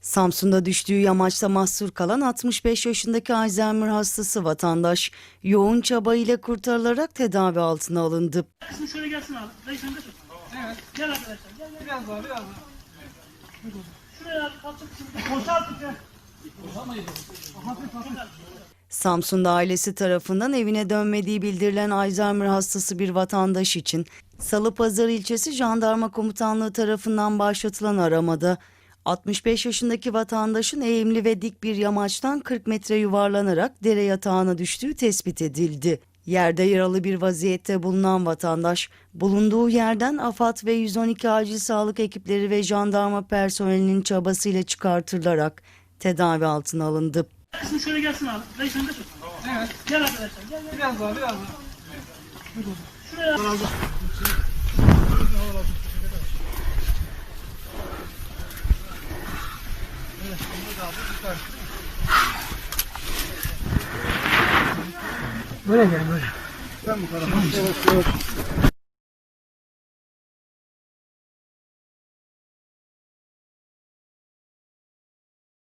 Samsun'da düştüğü yamaçta mahsur kalan 65 yaşındaki Alzheimer hastası vatandaş yoğun çaba ile kurtarılarak tedavi altına alındı. Samsun'da ailesi tarafından evine dönmediği bildirilen Alzheimer hastası bir vatandaş için Salıpazarı ilçesi Jandarma Komutanlığı tarafından başlatılan aramada 65 yaşındaki vatandaşın eğimli ve dik bir yamaçtan 40 metre yuvarlanarak dere yatağına düştüğü tespit edildi. Yerde yaralı bir vaziyette bulunan vatandaş, bulunduğu yerden AFAD ve 112 acil sağlık ekipleri ve jandarma personelinin çabasıyla çıkartılarak tedavi altına alındı. Kızım şöyle gelsin abi. Tut. Evet. Gel arkadaşlar gel gel. Biraz daha biraz daha. Şuraya. Böyle gel böyle. Sen bu tarafa.